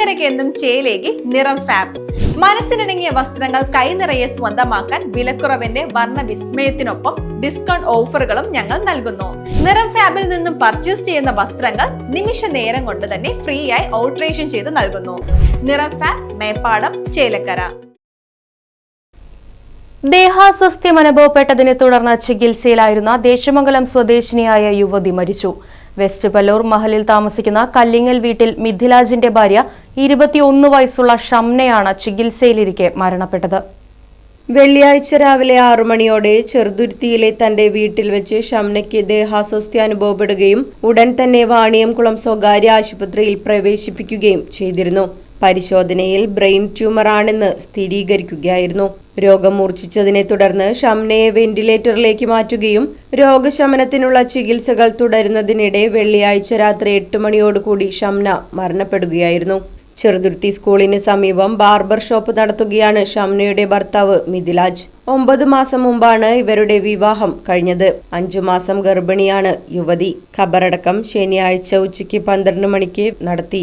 ചേലക്കരയ്ക്ക് ചേലേക്ക് ചേലേകി നിറം ഫാബ് മനസ്സിനിണങ്ങിയ വസ്ത്രങ്ങൾ കൈനിറയെ സ്വന്തമാക്കാൻ വിലക്കുറവിന്റെ വർണ വിസ്മയത്തിനൊപ്പം ഡിസ്കൗണ്ട് ഓഫറുകളും ഞങ്ങൾ നൽകുന്നു. നിറം ഫാബിൽ നിന്നും പർച്ചേസ് ചെയ്യുന്ന വസ്ത്രങ്ങൾ നിമിഷ നേരം കൊണ്ട് തന്നെ ഫ്രീ ആയി ഓൾട്രേഷൻ ചെയ്ത് നൽകുന്നു. നിറം ഫാബ് മേപ്പാടം ചേലക്കര. ദേഹാസ്വസ്ഥ്യം അനുഭവപ്പെട്ടതിനെ തുടർന്ന് ചികിത്സയിലായിരുന്ന ദേശമംഗലം സ്വദേശിനിയായ യുവതി മരിച്ചു. വെസ്റ്റ് പല്ലൂർ മഹലിൽ താമസിക്കുന്ന കല്ലിങ്ങൽ വീട്ടിൽ മിഥിലാജിന്റെ ഭാര്യ ഇരുപത്തിയൊന്ന് വയസ്സുള്ള ഷംനയാണ് ചികിത്സയിലിരിക്കെ മരണപ്പെട്ടത്. വെള്ളിയാഴ്ച രാവിലെ ആറു മണിയോടെ ചെറുതുരുത്തിയിലെ തന്റെ വീട്ടിൽ വെച്ച് ഷംനയ്ക്ക് ദേഹാസ്വസ്ഥ അനുഭവപ്പെടുകയും ഉടൻ തന്നെ വാണിയംകുളം സ്വകാര്യ ആശുപത്രിയിൽ പ്രവേശിപ്പിക്കുകയും ചെയ്തിരുന്നു. പരിശോധനയിൽ ബ്രെയിൻ ട്യൂമറാണെന്ന് സ്ഥിരീകരിക്കുകയായിരുന്നു. രോഗം മൂർച്ഛിച്ചതിനെ തുടർന്ന് ഷംനയെ വെന്റിലേറ്ററിലേക്ക് മാറ്റുകയും രോഗശമനത്തിനുള്ള ചികിത്സകൾ തുടരുന്നതിനിടെ വെള്ളിയാഴ്ച രാത്രി എട്ട് മണിയോടുകൂടി ഷംന മരണപ്പെടുകയായിരുന്നു. ചെറുതുരുത്തി സ്കൂളിന് സമീപം ബാർബർ ഷോപ്പ് നടത്തുകയാണ് ഷംനയുടെ ഭർത്താവ് മിഥിലാജ്. ഒമ്പത് മാസം മുമ്പാണ് ഇവരുടെ വിവാഹം കഴിഞ്ഞത്. അഞ്ചു മാസം ഗർഭിണിയാണ് യുവതി. ഖബറടക്കം ശനിയാഴ്ച ഉച്ചയ്ക്ക് പന്ത്രണ്ട് മണിക്ക് നടത്തി.